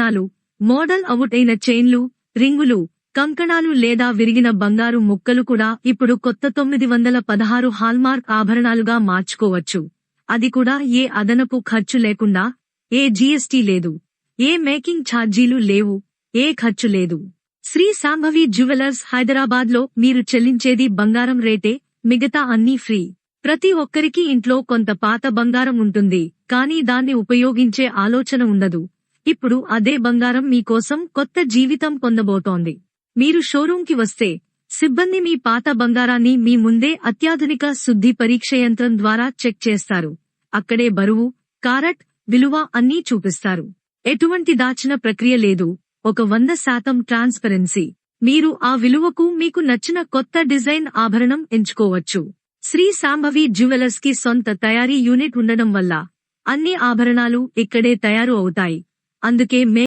రత్నాలు మోడల్ అవుటైన చైన్లు రింగులు కంకణాలు లేదా విరిగిన బంగారు ముక్కలు కూడా ఇప్పుడు కొత్త తొమ్మిది వందల పదహారు హాల్మార్క్ ఆభరణాలుగా మార్చుకోవచ్చు. అది కూడా ఏ అదనపు ఖర్చు లేకుండా ఏ జీఎస్టీ లేదు ఏ మేకింగ్ ఛార్జీలు లేవు ఏ ఖర్చు లేదు. శ్రీ సాంభవి జ్యువెలర్స్ హైదరాబాద్లో మీరు చెల్లించేది బంగారం రేటే మిగతా అన్నీ ఫ్రీ. ప్రతి ఒక్కరికి ఇంట్లో కొంత పాత బంగారం ఉంటుంది కానీ దాన్ని ఉపయోగించే ఆలోచన ఉండదు. ఇప్పుడు అదే బంగారం మీకోసం కొత్త జీవితం పొందబోతోంది. మీరు షోరూంకి వస్తే సిబ్బంది మీ పాత బంగారాన్ని మీ ముందే అత్యాధునిక శుద్ధి పరీక్ష యంత్రం ద్వారా చెక్ చేస్తారు. అక్కడే బరువు కారట్ విలువ అన్నీ చూపిస్తారు. ఎటువంటి దాచిన ప్రక్రియ లేదు. ఒక వంద శాతం ట్రాన్స్పరెన్సీ. మీరు ఆ విలువకు మీకు నచ్చిన కొత్త డిజైన్ ఆభరణం ఎంచుకోవచ్చు. శ్రీ సాంభవి జ్యువెలర్స్కి సొంత తయారీ యూనిట్ ఉండడం వల్ల అన్ని ఆభరణాలు ఇక్కడే తయారు అవుతాయి. అందుకే మే